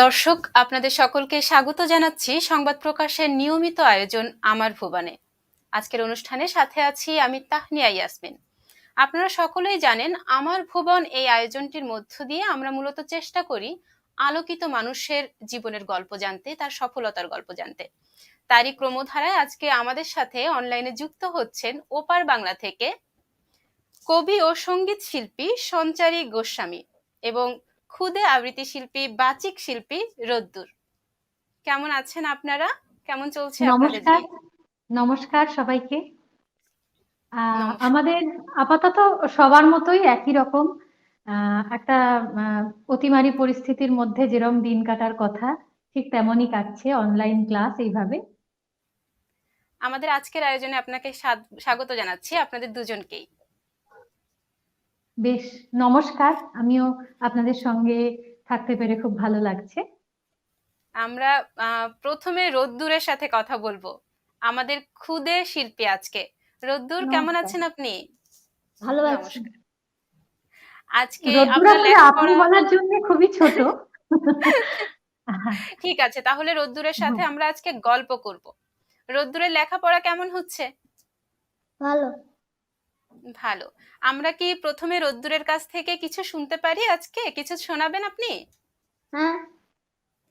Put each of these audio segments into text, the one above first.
দর্শক, আপনাদের সকলকে স্বাগত জানাচ্ছি সংবাদ প্রকাশের নিয়মিত আয়োজন আমার ভুবনে। আজকের অনুষ্ঠানে সাথে আছি আমি তাহনিয়া ইয়াসমিন। আপনারা সকলেই জানেন, আমার ভুবন এই আয়োজনটির মধ্য দিয়ে আমরা মূলত চেষ্টা করি আলোকিত মানুষের জীবনের গল্প জানতে, তার সফলতার গল্প জানতে। তারই ক্রমধারায় আজকে আমাদের সাথে অনলাইনে যুক্ত হচ্ছেন ওপার বাংলা থেকে কবি ও সংগীত শিল্পী সঞ্চারী গোস্বামী এবং খুদে আবৃত্তি শিল্পী বাচিক শিল্পী রোদ্দুর। কেমন আছেন আপনারা? কেমন চলছে নমস্কার। নমস্কার সবাইকে। আমাদের আপাতত সবার মতোই একই রকম। একটা অতিমারী পরিস্থিতির মধ্যে যেরকম দিন কাটার কথা ঠিক তেমনই কাটছে অনলাইন ক্লাস এইভাবে। আমাদের আজকের আয়োজনে আপনাকে স্বাগত জানাচ্ছি আপনাদের দুজনকেই। বেশ নমস্কার। আমিও আপনাদের সঙ্গে থাকতে পেরে খুব ভালো লাগছে। আমরা প্রথমে রোদ্দুরের সাথে কথা বলব। আমাদের খুদে শিল্পী আজকে। রোদ্দুর কেমন আছেন আপনি? ভালো আছি। আজকে আপনি বলার জন্য খুবই ছোট। ঠিক আছে তাহলে রোদ্দুরের সাথে আমরা আজকে গল্প করব। রোদ্দুরের লেখাপড়া কেমন হচ্ছে? ভালো। ভালো। আমরা কি প্রথমে রোদ্দুরের কাছ থেকে কিছু শুনতে পারি আজকে? কিছু শোনাবেন আপনি? হ্যাঁ।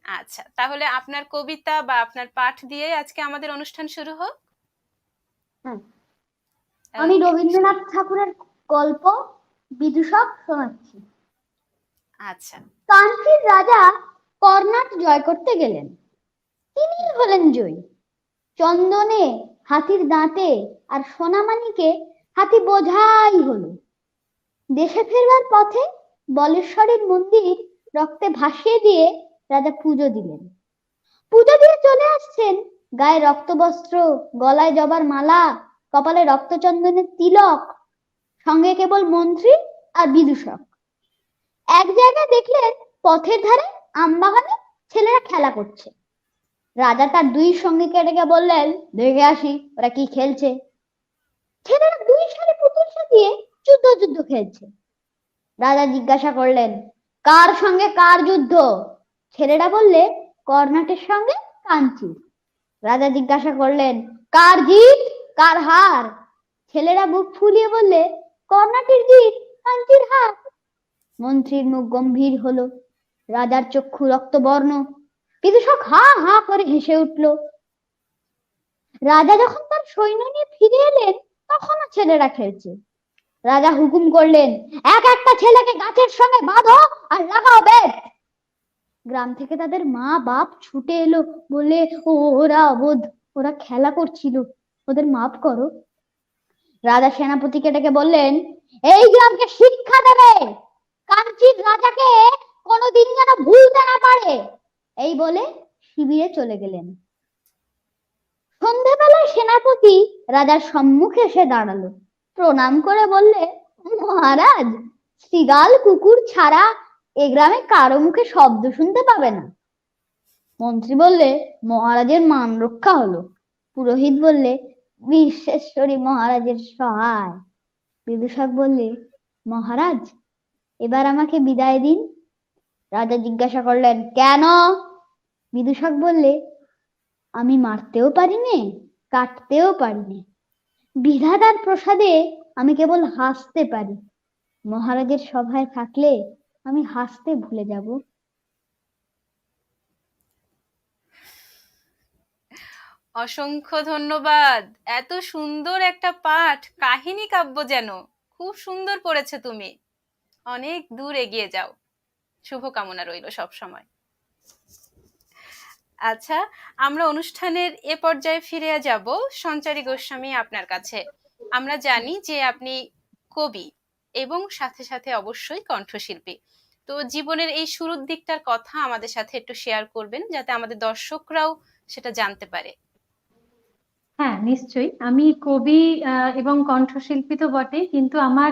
আচ্ছা তাহলে আপনার কবিতা বা আপনার পাঠ দিয়ে আজকে আমাদের অনুষ্ঠান শুরু হোক। হ্যাঁ। আমি রবীন্দ্রনাথ ঠাকুরের গল্প বিদুষক শোনাচ্ছি। আচ্ছা। কাঞ্চির রাজা কর্ণাট জয় করতে গেলেন। তিনি হলেন জয়ী। চন্দনে হাতির দাঁতে আর সোনামানিকে হাতি বোঝাই হলো। দেশে ফেরবার পথে বলেশ্বরের মন্দির রক্তে ভাসিয়ে দিয়ে রাজা পুজো দিলেন। পুজো দিয়ে চলে আসছেন গায়ে রক্তবস্ত্র, গলায় জবার মালা, কপালে রক্তচন্দনের তিলক, সঙ্গে কেবল মন্ত্রী আর বিদূষক। এক জায়গায় দেখলেন পথের ধারে আমবাগানে ছেলেরা খেলা করছে। রাজা তার দুই সঙ্গীকে ডেকে বললেন, দেখে আসি, ওরা কি খেলছে? ছেলেরা দুই সারি পুতুল সাজিয়ে যুদ্ধ যুদ্ধ খেলছে। রাজা জিজ্ঞাসা করলেন, কার সঙ্গে কার যুদ্ধ? ছেলেরা বললে, কর্ণাটের সঙ্গে রাজা জিজ্ঞাসা করলেন, কার জিত, কার হার? ছেলেরা ফুলিয়ে বললে জিত, কাঞ্চির হার। মন্ত্রীর মুখ গম্ভীর হলো। রাজার চক্ষু রক্তবর্ণ। বিদূষক হা হা করে হেসে উঠল। রাজা যখন তার সৈন্য নিয়ে ফিরে এলেন তখনও ছেলেরা খেলছে? রাজা হুকুম করলেন, এক একটা ছেলেকে গাছের সঙ্গে বাঁধো আর লাগাও বেত গ্রাম থেকে তাদের মা বাপ ছুটে এলো বলে ওরা অবোধ, ওরা খেলা করছিল, ওদের মাফ করো। রাজা সেনাপতিকে ডেকে বললেন, এই গ্রামকে শিক্ষা দেবে। কাঞ্চির রাজাকে কোনোদিন যেন ভুলতে না পারে। এই বলে শিবিরে চলে গেলেন। সন্ধেবেলায় সেনাপতি রাজার সম্মুখে এসে দাঁড়াল। প্রণাম করে বললে, মহারাজ, শ্রীগাল কুকুর ছাড়া এ গ্রামে কারও মুখে শব্দ শুনতে পাবে না। মন্ত্রী বললে, মহারাজের মান রক্ষা হলো। পুরোহিত বললে, বিশ্বেশ্বরী মহারাজের সহায়। বিদূষক বললে, মহারাজ, এবার আমাকে বিদায় দিন। রাজা জিজ্ঞাসা করলেন, কেন? বিদূষক বললে আমি মারতেও পারি নে কাটতেও পারি নে বিধাতার প্রসাদে আমি কেবল হাসতে পারি। মহারাজের সভায় থাকলে আমি হাসতে ভুলে যাব। অসংখ্য ধন্যবাদ। এত সুন্দর একটা পাঠ, কাহিনী কাব্য যেন। খুব সুন্দর পড়েছে তুমি। অনেক দূর এগিয়ে যাও। শুভকামনা রইল সব সময় আচ্ছা আমরা অনুষ্ঠানের এ পর্যায়ে ফিরে যাব সঞ্চারী গোস্বামী আপনার কাছে। আমরা জানি যে আপনি কবি এবং সাথে সাথে অবশ্যই কণ্ঠশিল্পী। তো জীবনের এই শুরুর দিকটার কথা আমাদের সাথে একটু শেয়ার করবেন যাতে আমাদের দর্শকরাও সেটা জানতে পারে। হ্যাঁ নিশ্চয়ই। আমি কবি এবং কণ্ঠশিল্পী তো বটে কিন্তু আমার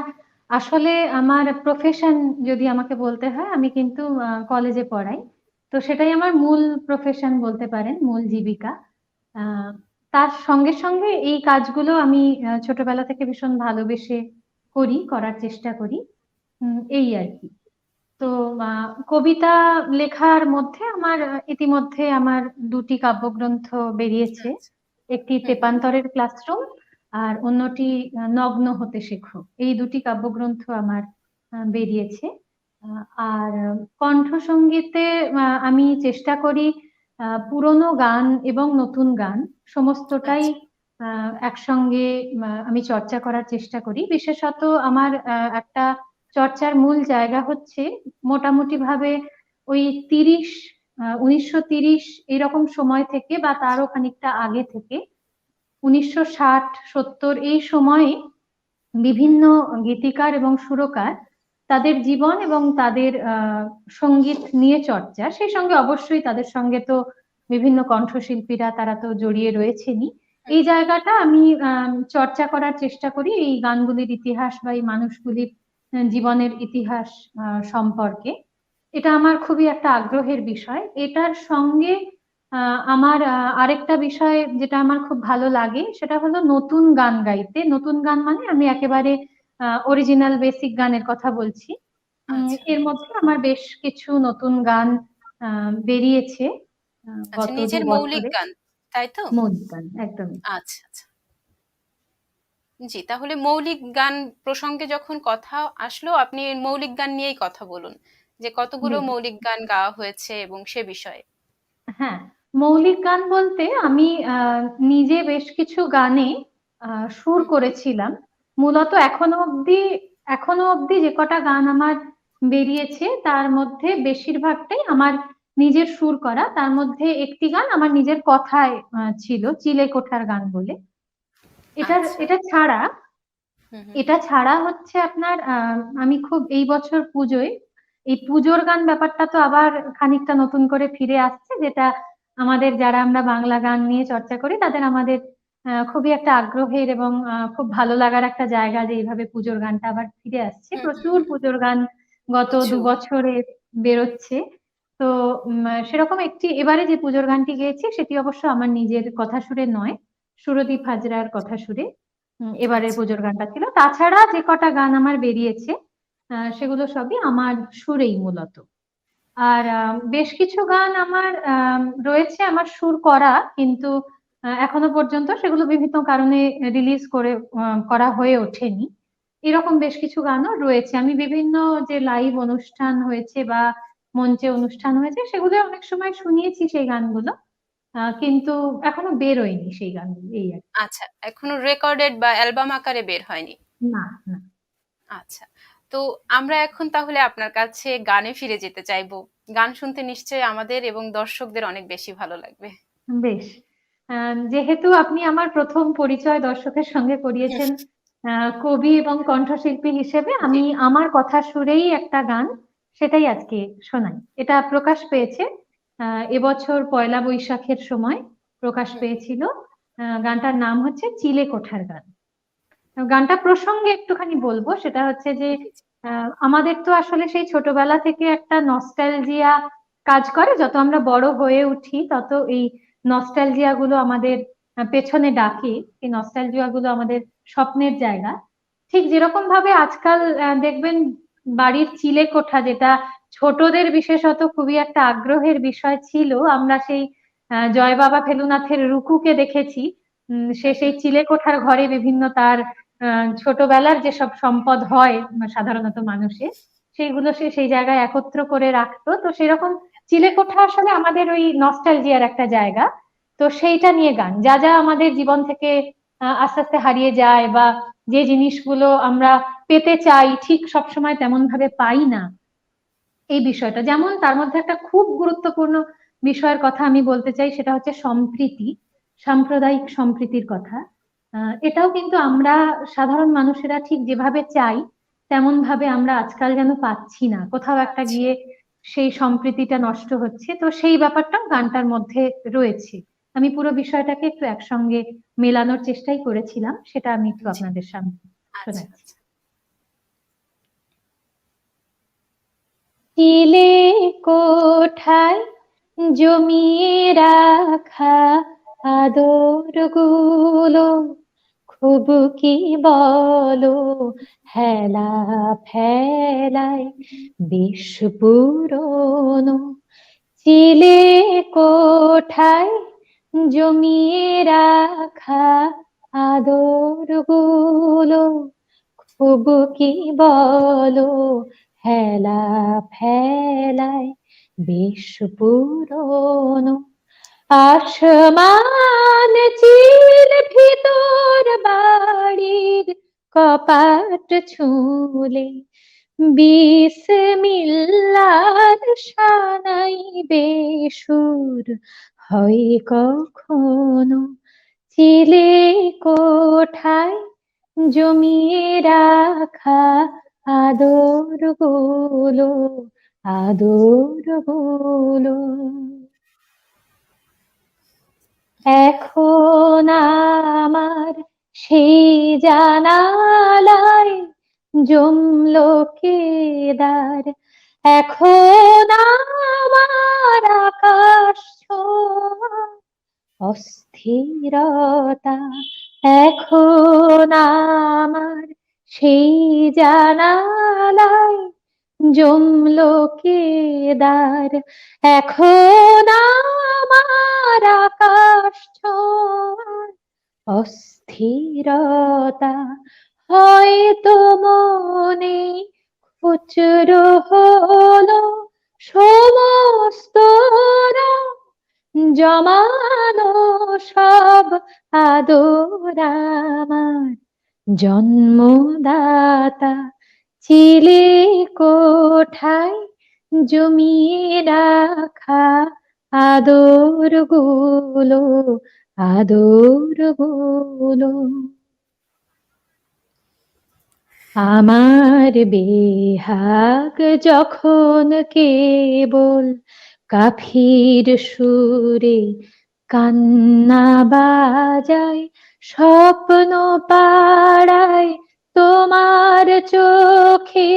আসলে আমার প্রফেশন যদি আমাকে বলতে হয়, আমি কিন্তু কলেজে পড়াই। তো সেটাই আমার মূল প্রফেশন বলতে পারেন মূল জীবিকা। তার সঙ্গে সঙ্গে এই কাজগুলো আমি ছোটবেলা থেকে ভীষণ ভালোবেসে করি করার চেষ্টা করি। এই আর কি। তো কবিতা লেখার মধ্যে আমার ইতিমধ্যে আমার দুটি কাব্যগ্রন্থ বেরিয়েছে। আচ্ছা। একটি। তেপান্তরের ক্লাসরুম আর অন্যটি নগ্ন হতে শেখো। এই দুটি কাব্যগ্রন্থ আমার বেরিয়েছে। আর কণ্ঠসঙ্গীতে আমি চেষ্টা করি পুরনো গান এবং নতুন গান সমস্তটাই একসঙ্গে আমি চর্চা করার চেষ্টা করি। বিশেষত আমার একটা চর্চার মূল জায়গা হচ্ছে মোটামুটি ভাবে ওই তিরিশ উনিশশো তিরিশ এরকম সময় থেকে বা তারও খানিকটা আগে থেকে উনিশশো ষাট সত্তর এই সময়ে বিভিন্ন গীতিকার এবং সুরকার তাদের জীবন এবং তাদের সংগীত নিয়ে চর্চা। সেই সঙ্গে অবশ্যই তাদের সঙ্গে তো বিভিন্ন কণ্ঠশিল্পীরা, তারা তো জড়িয়ে রয়েছেনই। এই জায়গাটা আমি চর্চা করার চেষ্টা করি এই গানগুলির ইতিহাস বা এই মানুষগুলির জীবনের ইতিহাস সম্পর্কে। এটা আমার খুবই একটা আগ্রহের বিষয়। এটার সঙ্গে আমার আরেকটা বিষয় যেটা আমার খুব ভালো লাগে সেটা হলো নতুন গান গাইতে। নতুন গান মানে আমি একেবারে অরিজিনাল বেসিক গানের কথা বলছি। আচ্ছা। এর মধ্যে আমার বেশ কিছু নতুন গান বেরিয়েছে আচ্ছা নিজের মৌলিক গান তাই তো? মৌলিক গান একদম আচ্ছা আচ্ছা। জি তাহলে মৌলিক গান প্রসঙ্গে যখন কথা আসলো আপনি মৌলিক গান নিয়েই কথা বলুন যে কতগুলো মৌলিক গান গাওয়া হয়েছে এবং সে বিষয়ে। হ্যাঁ মৌলিক গান বলতে আমি আহ, নিজে বেশ কিছু গানে সুর করেছিলাম মূলত এখনও অবধি এখনও অবধি যে কটা গান আমার বেরিয়েছে তার মধ্যে বেশিরভাগটাই আমার নিজের সুর করা তার মধ্যে একটি গান আমার নিজের কথায় ছিল চিলে কোঠার গান বলে এটা আচ্ছা। এটা ছাড়া। এটা ছাড়া হচ্ছে আপনার আহ, আমি খুব এই বছর পুজোয় এই পুজোর গান ব্যাপারটা তো আবার খানিকটা নতুন করে ফিরে আসছে যেটা আমাদের যারা আমরা বাংলা গান নিয়ে চর্চা করি তাদের আমাদের খুবই একটা আগ্রহের এবং খুব ভালো লাগার একটা জায়গা যে এইভাবে পুজোর গানটা আবার ফিরে আসছে। প্রচুর পুজোর গান গত দু বছরে বেরোচ্ছে। তো সেরকম একটি এবারে যে পুজোর গানটি গেয়েছি সেটি অবশ্য আমার নিজের কথা সুরে নয় সুরদীপ হাজরার কথা সুরে। এবারের আচ্ছা। পুজোর গানটা ছিল। তাছাড়া যে কটা গান আমার বেরিয়েছে আহ, সেগুলো সবই আমার সুরেই মূলত। আর বেশ কিছু গান আমার আহ, রয়েছে আমার সুর করা কিন্তু এখনও পর্যন্ত সেগুলো বিভিন্ন কারণে রিলিজ করে করা হয়ে ওঠেনি। এরকম বেশ কিছু গানও রয়েছে। আমি বিভিন্ন যে লাইভ অনুষ্ঠান হয়েছে বা মঞ্চে অনুষ্ঠান হয়েছে সেগুলো অনেক সময় শুনিয়েছি সেই গানগুলো কিন্তু এখনও বেরোয়নি সেই গানগুলো এই আর আচ্ছা এখনও রেকর্ডেড বা অ্যালবাম আকারে বের হয়নি? না না। আচ্ছা তো আমরা এখন তাহলে আপনার কাছে গানে ফিরে যেতে চাইব। গান শুনতে নিশ্চয়ই আমাদের এবং দর্শকদের অনেক বেশি ভালো লাগবে। বেশ। যেহেতু আপনি আমার প্রথম পরিচয় দর্শকের সঙ্গে করিয়েছেন কবি এবং কণ্ঠশিল্পী হিসেবে আমি আমার কথা সুরেই একটা গান সেটাই আজকে শোনাই। এটা প্রকাশ পেয়েছে আহ, এবছর পয়লা বৈশাখের সময় প্রকাশ পেয়েছিল। গানটার নাম হচ্ছে চিলে কোঠার গান। গানটা প্রসঙ্গে একটুখানি বলব সেটা হচ্ছে যে আহ, আমাদের তো আসলে সেই ছোটবেলা থেকে একটা নস্টালজিয়া কাজ করে। যত আমরা বড় হয়ে উঠি তত এই নস্টালজিয়া গুলো আমাদের পেছনে ডাকে, এই নস্টালজিয়া গুলো আমাদের স্বপ্নের জায়গা। ঠিক যেরকম ভাবে আজকাল দেখবেন বাড়ির চিলে কোঠা যেটা ছোটদের বিশেষত খুবই একটা আগ্রহের বিষয় ছিল, আমরা সেই জয় বাবা ফেলুনাথের রুকুকে দেখেছি। সে সেই চিলে কোঠার ঘরে বিভিন্ন তার ছোটবেলার যেসব সম্পদ হয়, সাধারণত মানুষের, সেইগুলো সে সেই জায়গায় একত্র করে রাখতো। তো সেরকম চিলেকোঠা আসলে আমাদের ওই নস্টালজিয়ার একটা জায়গা। তো সেইটা নিয়ে গান। যা যা আমাদের জীবন থেকে আস্তে আস্তে হারিয়ে যায় বা যে জিনিসগুলো আমরা পেতে চাই, ঠিক সবসময় তেমন ভাবে পাই না, এই বিষয়টা। যেমন তার মধ্যে একটা খুব গুরুত্বপূর্ণ বিষয়ের কথা আমি বলতে চাই, সেটা হচ্ছে সম্প্রীতি, সাম্প্রদায়িক সম্প্রীতির কথা। এটাও কিন্তু আমরা সাধারণ মানুষেরা ঠিক যেভাবে চাই তেমন ভাবে আমরা আজকাল যেন পাচ্ছি না। কোথাও একটা গিয়ে সেই সম্প্রীতিটা নষ্ট হচ্ছে। তো সেই ব্যাপারটাও গানটার মধ্যে রয়েছে। আমি পুরো বিষয়টাকে একটু একসঙ্গে মেলানোর চেষ্টাই করেছিলাম সেটা আমি একটু আপনাদের সামনে আচ্ছা। শোনাচ্ছি। কোঠায় জমিয়ে রাখা আদরগুলো খুব কি বলো? হেলা ফেলায় বেশ পুরনো। চিলে কোঠায় জমিয়ে রাখা আদরগুলো খুব কি বলো? হেলা ফেলায় বেশ পুরনো। আসমান চিল ভিতর বাড়ির কপাট ছুলে বিসমিল্লার সানাই বেসুর হয় কখনো। চিলে কোঠায় জমিয়ে রাখা আদরগুলো আদরগুলো এখন আমার সেই জানালায় জমলো কেদার। এখন আমার আকাশ অস্থিরতা। এখন আমার সেই জানালায় জমলো কেদার এখন আমার আকাশ অস্থিরতা হয়তো মনে খুচরো হলো সমস্ত জমানো সব আদর আমার। জন্মদাতা চিলে কোঠায় জমিয়ে রাখা আদরগুলো আদরগুলো আমার বেহাগ যখন কেবল কাফির সুরে কান্না বাজায়, স্বপ্ন পাড়ায় তোমার চোখে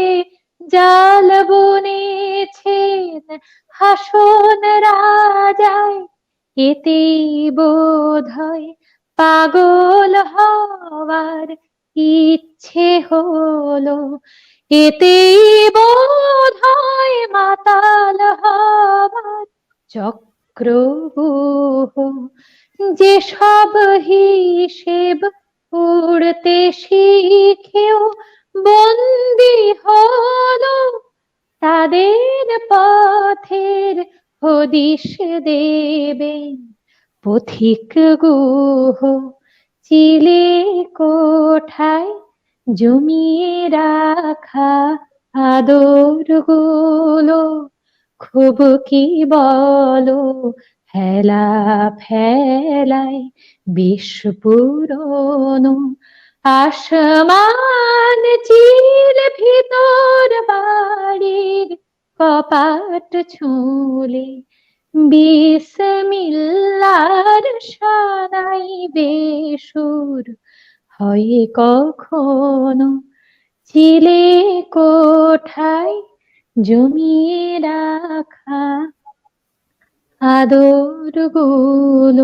জাল বুনেছেন, হাসন রাজায় এতে বোধ হয় পাগল হওয়ার ইচ্ছে হলো। এতে বোধ হয় মাতাল হবার চক্রবুহ যে সব হিসেব উড়তে শিখেও বন্দি হল তাদের পথের হদিশ দেবেন পথিক গুহ চিলে কোঠায় জমিয়ে রাখা আদরগুলো খুব কি বলো হেলা ফেলায় বেশ পুরনো আসমান চিল ভিতর বাড়ির কপাট ছুলে বিসমিল্লার সানাই বেসুর হয় কখনো চিলে কোঠায় জমিয়ে রাখা আদরগুলো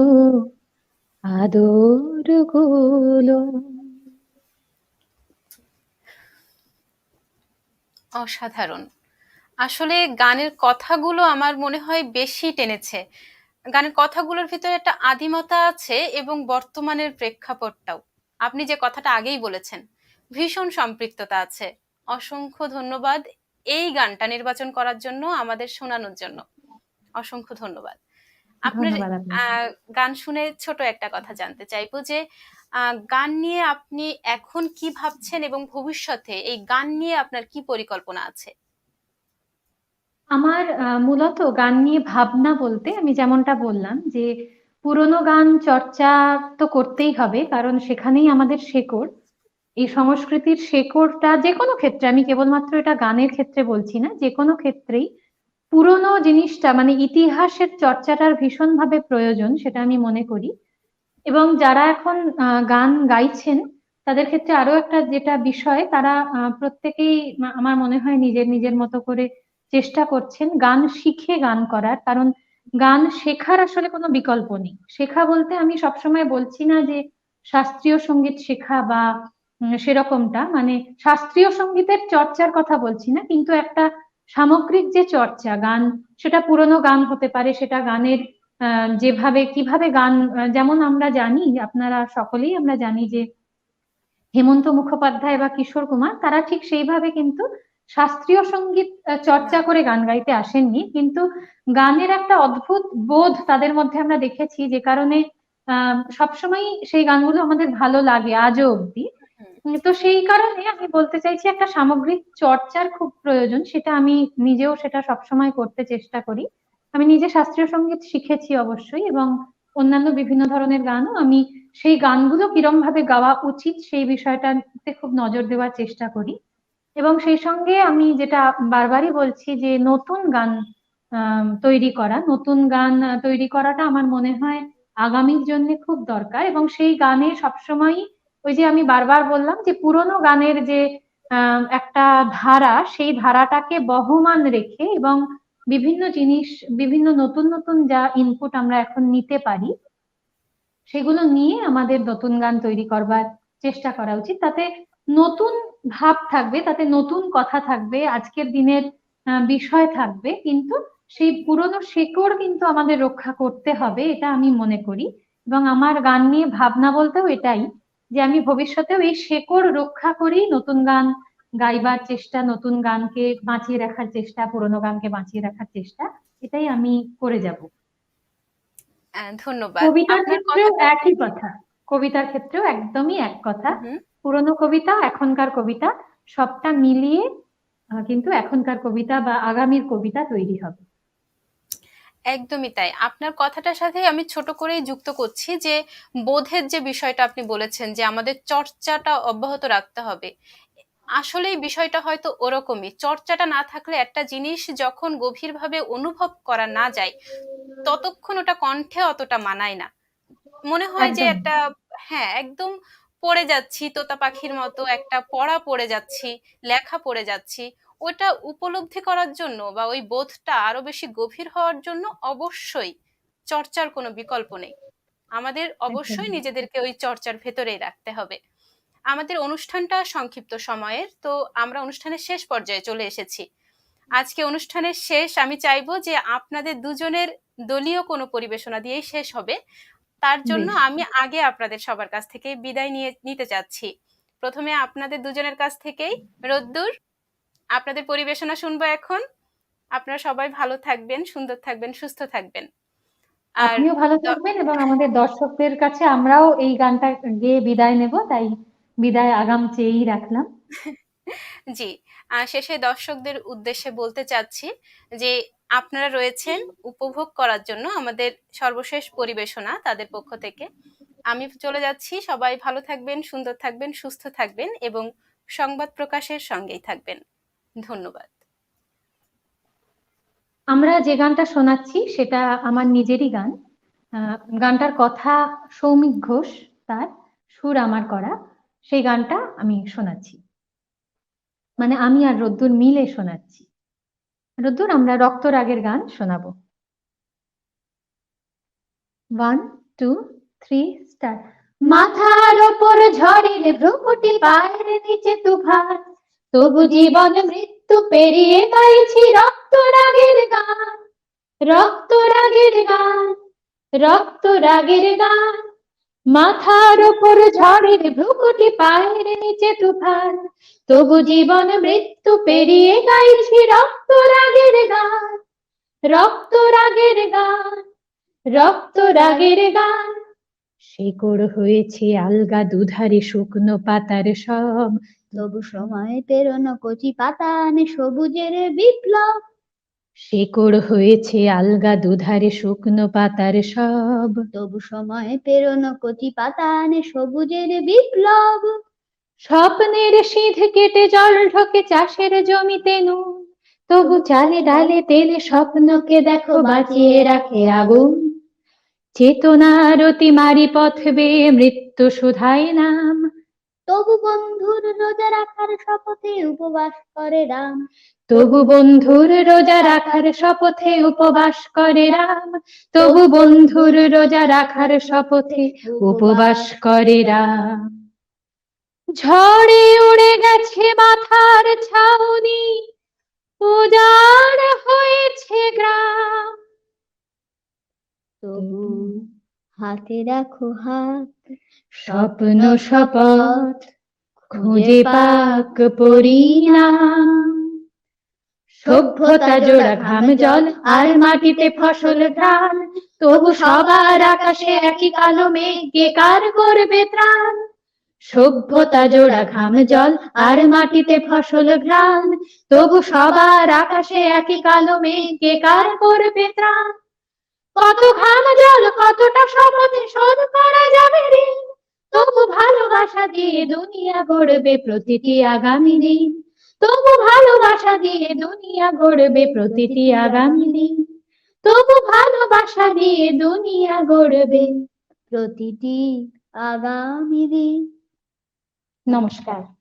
আদরগুলো অসাধারণ। আসলে গানের কথাগুলো আমার মনে হয় বেশি টেনেছে। গানের কথাগুলোর ভিতরে একটা আদিমতা আছে এবং বর্তমানের প্রেক্ষাপটটাও। আপনি যে কথাটা আগেই বলেছেন, ভীষণ সম্পৃক্ততা আছে। অসংখ্য ধন্যবাদ এই গানটা নির্বাচন করার জন্য, আমাদের শোনানোর জন্য। অসংখ্য ধন্যবাদ। আপনার গান শুনে ছোট একটা কথা জানতে চাইব যে গান নিয়ে আপনি এখন কি ভাবছেন এবং ভবিষ্যতে এই গান নিয়ে আপনার কি পরিকল্পনা আছে? আমার মূলত গান নিয়ে ভাবনা বলতে আমি যেমনটা বললাম যে পুরোনো গান চর্চা তো করতেই হবে কারণ সেখানেই আমাদের শেকড়। এই সংস্কৃতির শেকড়টা যে কোনো ক্ষেত্রে আমি কেবলমাত্র এটা গানের ক্ষেত্রে বলছি না যে কোনো ক্ষেত্রেই পুরোনো জিনিসটা মানে ইতিহাসের চর্চাটার ভীষণভাবে প্রয়োজন, সেটা আমি মনে করি। এবং যারা এখন গান গাইছেন, তাদের ক্ষেত্রে আরও একটা যেটা বিষয়, তারা প্রত্যেকেই আমার মনে হয় নিজের নিজের মতো করে চেষ্টা করছেন গান শিখে গান করার। কারণ গান শেখার আসলে কোনো বিকল্প নেই। শেখা বলতে আমি সবসময় বলছি না যে শাস্ত্রীয় সংগীত শেখা বা সেরকমটা। মানে শাস্ত্রীয় সঙ্গীতের চর্চার কথা বলছি না, কিন্তু একটা সামগ্রিক যে চর্চা, গান, সেটা পুরনো গান হতে পারে, সেটা গানের যেভাবে, কীভাবে গান যেমন আমরা জানি, আপনারা সকলেই আমরা জানি যে হেমন্ত মুখোপাধ্যায় বা কিশোর কুমার, তারা ঠিক সেইভাবে কিন্তু শাস্ত্রীয় সংগীত চর্চা করে গান গাইতে আসেননি। কিন্তু গানের একটা অদ্ভুত বোধ তাদের মধ্যে আমরা দেখেছি, যে কারণে সবসময় সেই গানগুলো আমাদের ভালো লাগে আজও অব্দি তো সেই কারণে আমি বলতে চাইছি, একটা সামগ্রিক চর্চার খুব প্রয়োজন, সেটা আমি নিজেও সেটা সবসময় করতে চেষ্টা করি। আমি নিজে শাস্ত্রীয় সংগীত শিখেছি অবশ্যই, এবং অন্যান্য বিভিন্ন ধরনের গানও আমি সেই গানগুলো কিরম ভাবে গাওয়া উচিত সেই বিষয়টাতে খুব নজর দেওয়ার চেষ্টা করি। এবং সেই সঙ্গে আমি যেটা বারবারই বলছি যে নতুন গান তৈরি করা, নতুন গান তৈরি করাটা আমার মনে হয় আগামীর জন্য খুব দরকার, এবং সেই গানে সবসময় ওই যে আমি বারবার বললাম যে পুরনো গানের যে একটা ধারা, সেই ধারাটাকে বহমান রেখে এবং বিভিন্ন জিনিস, বিভিন্ন নতুন নতুন যা ইনপুট আমরা এখন নিতে পারি, সেগুলো নিয়ে আমাদের নতুন গান তৈরি করবার চেষ্টা করা উচিত। তাতে নতুন ভাব থাকবে, তাতে নতুন কথা থাকবে, আজকের দিনের বিষয় থাকবে, কিন্তু সেই পুরনো শেকড় কিন্তু আমাদের রক্ষা করতে হবে, এটা আমি মনে করি। এবং আমার গান নিয়ে ভাবনা বলতেও এটাই যে আমি ভবিষ্যতেও এই শেকড় রক্ষা করেই নতুন গান গাইবার চেষ্টা নতুন গানকে বাঁচিয়ে রাখার চেষ্টা পুরনো গানকে বাঁচিয়ে রাখার চেষ্টা এটাই আমি করে যাব। আহ, ধন্যবাদ। কবিতার ক্ষেত্রেও একই কথা। কবিতার ক্ষেত্রেও একদমই এক কথা। পুরনো কবিতা এখনকার কবিতা সবটা মিলিয়ে কিন্তু এখনকার কবিতা বা আগামীর কবিতা তৈরি হবে। একদমই তাই। আপনার কথাটার সাথে আমি ছোট করেই যুক্ত করছি যে বোধের যে বিষয়টা আপনি বলেছেন যে আমাদের চর্চাটা অব্যাহত রাখতে হবে। আসলে বিষয়টা হয়তো ওরকমই। চর্চাটা না থাকলে একটা জিনিস যখন গভীরভাবে অনুভব করা না যায় ততক্ষণ ওটা কণ্ঠে অতটা মানায় না। মনে হয় যে একটা হ্যাঁ একদম পড়ে যাচ্ছি তোতা পাখির মতো একটা পড়া পড়ে যাচ্ছি লেখা পড়ে যাচ্ছি ওটা উপলব্ধি করার জন্য বা ওই বোধটা আরও বেশি গভীর হওয়ার জন্য অবশ্যই চর্চার কোনো বিকল্প নেই। আমাদের অবশ্যই নিজেদেরকে ওই চর্চার ভেতরেই রাখতে হবে। আমাদের অনুষ্ঠানটা সংক্ষিপ্ত সময়ের তো আমরা অনুষ্ঠানের শেষ পর্যায়ে চলে এসেছি। আজকে অনুষ্ঠানের শেষ আমি চাইব যে আপনাদের দুজনের দলীয় কোনো পরিবেশনা দিয়েই শেষ হবে। তার জন্য আমি আগে আপনাদের সবার কাছ থেকে বিদায় নিয়ে নিতে চাচ্ছি। প্রথমে আপনাদের দুজনের কাছ থেকেই রোদ্দুর আপনাদের পরিবেশনা শুনব এখন। আপনারা সবাই ভালো থাকবেন সুন্দর থাকবেন সুস্থ থাকবেন। আর আপনিও ভালো থাকবেন এবং আমাদের দর্শকদের কাছে আমরাও এই গানটা গেয়ে বিদায় নেব তাই বিদায় আগাম চেয়েই রাখলাম। জি শেষে দর্শকদের উদ্দেশ্যে বলতে চাচ্ছি যে আপনারা রয়েছেন উপভোগ করার জন্য আমাদের সর্বশেষ পরিবেশনা তাদের পক্ষ থেকে। আমি চলে যাচ্ছি সবাই ভালো থাকবেন সুন্দর থাকবেন সুস্থ থাকবেন এবং সংবাদ প্রকাশের সঙ্গেই থাকবেন। ধন্যবাদ। আমরা যে গানটা শোনাচ্ছি, সেটা আমার নিজেরই গান। গানটার কথা সৌমিক ঘোষ, তার সুর আমার করা। সেই গানটা আমি শোনাচ্ছি। মানে আমি আর রোদ্দুর মিলে শোনাচ্ছি। রোদ্দুর, আমরা রক্তরাগের গান শোনাবো। ওয়ান টু থ্রি স্টার মাথার ওপর ঝড়ের ভ্রুকুটি পায়ের নিচে তুফান তবু জীবন মৃত্যু পেরিয়ে গাইছি রক্তরাগের গান রক্তরাগের গান, রক্ত রাগের গান। মাথার ওপর ঝড়ের ভ্রুকুটি, পায়ের নিচে তুফান। তবু জীবন মৃত্যু পেরিয়ে গাইছি রক্ত রাগের গান রক্তরাগের গান, রক্ত রাগের গান। শেকড় হয়েছে আলগা দুধারে, শুকনো পাতার সব তবু সময় পেরোনো কচি পাতানে সবুজের বিপ্লব। শেকড় হয়েছে আলগা দুধারে শুকনো পাতার সব। তবু সময় পেরোনো কচি পাতানে সবুজের বিপ্লব। স্বপ্নের সিঁধ কেটে জল ঢোকে চাষের জমিতে নুন। তবু চালে ডালে তেলে স্বপ্নকে দেখো বাঁচিয়ে রাখে আগুন। চেতনার অতি মারি পথ বেয়ে মৃত্যু সুধায় নাম। তবু বন্ধুর রোজা রাখার শপথে উপবাস করে রাম। তবু বন্ধুর রোজা রাখার শপথে উপবাস করে রাম। তবু বন্ধুর রোজা রাখার শপথে উপবাস করে রাম। ঝড়ে উড়ে গেছে মাথার ছাউনি উজাড় হয়েছে গ্রাম। তবু হাতে রাখো হাত স্বপ্ন শপথ খুঁজে পাক পরিণাম। সভ্যতা জোড়া ঘাম জল আর মাটিতে ফসল ধান, তবু সবার আকাশে একই কালো মেঘ কার করবে ত্রাণ? সভ্যতা জোড়া ঘাম জল আর মাটিতে ফসল ঘ্রাণ, তবু সবার আকাশে একই কালো মেঘ কার করবে ত্রাণ? কত ঘাম জল, কতটা শপথে শোধ করা যাবে ঋণ তবু ভালোবাসা দিয়ে দুনিয়া গড়বে প্রতিটি আগামী দিন। তবু ভালোবাসা দিয়ে দুনিয়া গড়বে প্রতিটি আগামী দিন। তবু ভালোবাসা দিয়ে দুনিয়া গড়বে প্রতিটি আগামী দিন। নমস্কার।